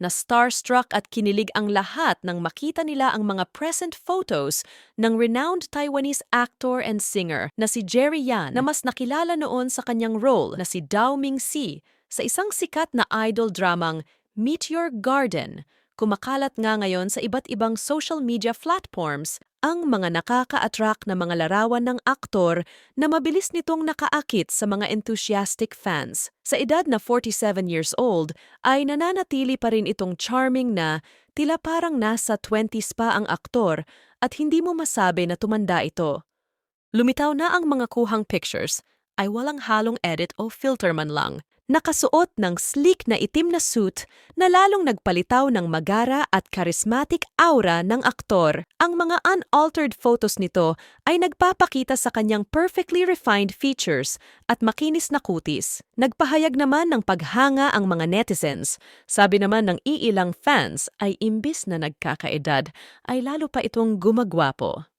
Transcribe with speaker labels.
Speaker 1: na starstruck at kinilig ang lahat nang makita nila ang mga present photos ng renowned Taiwanese actor and singer na si Jerry Yan na mas nakilala noon sa kanyang role na si Dao Mingxi sa isang sikat na idol dramang Meteor Garden. Kumakalat nga ngayon sa iba't ibang social media platforms ang mga nakaka-attract na mga larawan ng aktor na mabilis nitong nakaakit sa mga enthusiastic fans. Sa edad na 47 years old, ay nananatili pa rin itong charming na tila parang nasa 20s pa ang aktor at hindi mo masabi na tumanda ito. Lumitaw na ang mga kuhang pictures ay walang halong edit o filter man lang. Nakasuot ng sleek na itim na suit na lalong nagpalitaw ng magara at charismatic aura ng aktor. Ang mga unaltered photos nito ay nagpapakita sa kanyang perfectly refined features at makinis na kutis. Nagpahayag naman ng paghanga ang mga netizens. Sabi naman ng iilang fans ay imbis na nagkakaedad ay lalo pa itong gumagwapo.